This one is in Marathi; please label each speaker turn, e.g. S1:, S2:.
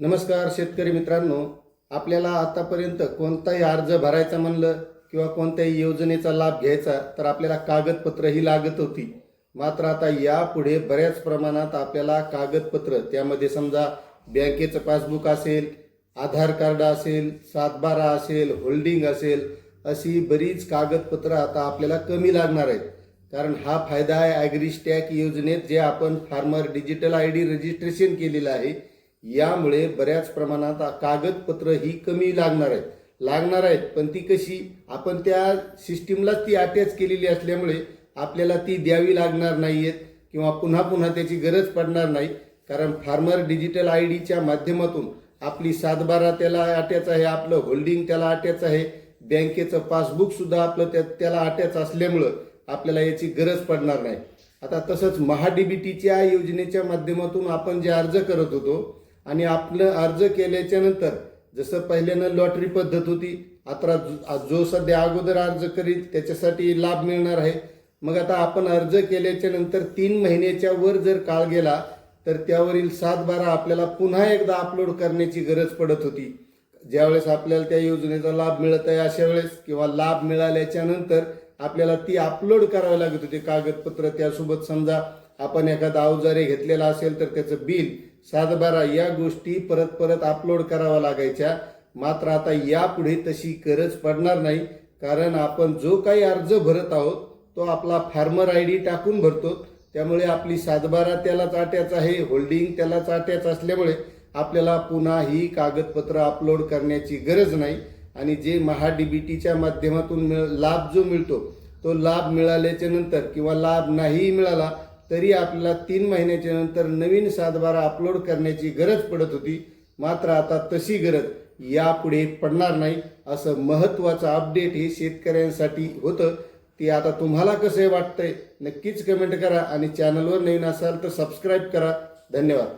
S1: नमस्कार शेतकरी मित्रांनो आपल्याला आतापर्यंत कोणताही अर्ज भरायचा म्हणलं किंवा कोणत्याही योजनेचा लाभ घ्यायचा तर आपल्याला कागदपत्र ही लागत होती. मात्र आता यापुढे बऱ्याच प्रमाणात आपल्याला कागदपत्र त्यामध्ये समजा बँकेचं पासबुक असेल आधार कार्ड असेल सातबारा असेल होल्डिंग असेल अशी बरीच कागदपत्र आता आपल्याला कमी लागणार आहेत. कारण हा फायदा आहे ॲग्रिस्टॅक योजनेत जे आपण farmer digital I D registration केलेलं आहे. यामुळे बऱ्याच प्रमाणात कागदपत्र ही कमी लागणार आहेत. लागणार आहेत पण ती कशी? आपण त्या सिस्टीमलाच ती अटॅच केलेली असल्यामुळे आपल्याला ती द्यावी लागणार नाही आहेत किंवा पुन्हा पुन्हा त्याची गरज पडणार नाही. कारण फार्मर डिजिटल आय डीच्या माध्यमातून आपली सातबारा त्याला अटॅच आहे आपलं होल्डिंग त्याला अटॅच आहे. बँकेचं पासबुकसुद्धा आपलं त्या त्याला अटॅच असल्यामुळं आपल्याला याची गरज पडणार नाही. आता तसंच महाडीबीटीच्या योजनेच्या माध्यमातून आपण जे अर्ज करत होतो आणि आपलं अर्ज केल्याच्यानंतर जसं पहिल्यानं लॉटरी पद्धत होती आता जो- जो सध्या अगोदर अर्ज करील त्याच्यासाठी लाभ मिळणार आहे. मग आता आपण अर्ज केल्याच्यानंतर तीन महिन्याच्या वर जर काळ गेला तर त्यावरील सात बारा आपल्याला पुन्हा एकदा अपलोड करण्याची गरज पडत होती. ज्यावेळेस आपल्याला त्या योजनेचा लाभ मिळत आहे अशा वेळेस किंवा लाभ मिळाल्याच्या नंतर आपल्याला ती अपलोड करावी लागत होती. कागदपत्र त्यासोबत समजा आपण एखादा अवजारे घेतलेला असेल तर त्याचं बिल सातबारा या गोष्टी परत परत अपलोड कराव्या लागायच्या. मात्र आता यापुढे तशी गरज पडणार नाही. कारण आपण जो काही अर्ज भरत आहोत तो आपला फार्मर आय डी टाकून भरतो. त्यामुळे आपली सातबारा त्यालाच चाट्याचा आहे होल्डिंग त्यालाच चाट्याचं असल्यामुळे आपल्याला पुन्हा ही कागदपत्र अपलोड करण्याची गरज नाही. आणि जे महाडीबीटीच्या माध्यमातून मिळ लाभ जो मिळतो तो लाभ मिळाल्याच्या नंतर किंवा लाभ नाही मिळाला तरी आपल्याला तीन महिन्याच्या नंतर नवीन सातबारा अपलोड करण्याची गरज पडत होती. मात्र आता तशी गरज यापुढे पडणार नाही असं महत्त्वाचं अपडेट हे शेतकऱ्यांसाठी होतं. ते आता तुम्हाला कसं वाटतंय नक्कीच कमेंट करा आणि चॅनलवर नवीन असाल तर सबस्क्राईब करा. धन्यवाद.